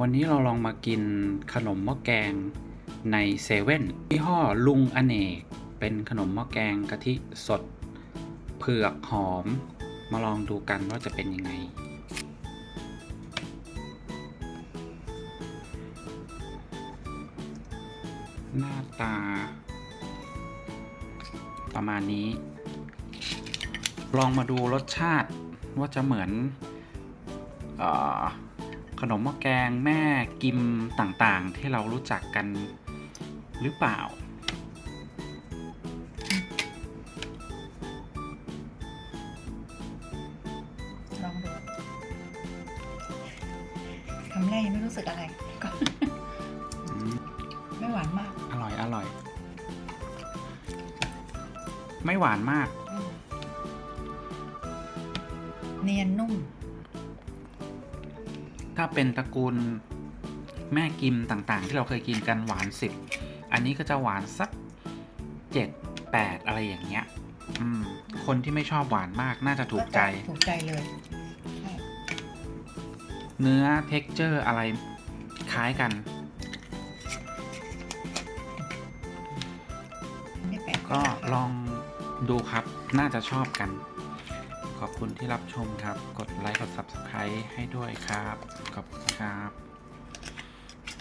วันนี้เราลองมากินขนมหม้อแกงในเซเว่นยี่ห้อลุงอเนก เป็นขนมหม้อแกงกะทิสด เผือกหอม มาลองดูกันว่าจะเป็นยังไง หน้าตา ประมาณนี้ ลองมาดูรสชาติว่าจะเหมือนอ ขนมหม้อแกงแม่กิมต่างๆ ที่เรารู้จักกันหรือเปล่า ลองดูคำแรกยังไม่รู้สึกอะไรก็อืมไม่หวานมาก อร่อยอร่อย ไม่หวานมากอืมเนียนนุ่ม ถ้าเป็นตระกูลแม่กิมต่างๆ ที่เราเคยกินกันหวานสิบอันนี้ก็จะหวานสักเจ็ดแปดอะไรอย่างเงี้ย อืม คนที่ไม่ชอบหวานมากน่าจะถูกใจ ถูกใจเลยใช่เนื้อเท็กเจอร์อะไรคล้ายกันไม่แปลกก็ลองดูครับ น่าจะชอบกัน ขอบคุณที่รับชมครับ กดไลค์ กด Subscribe ให้ด้วยครับ ขอบคุณครับ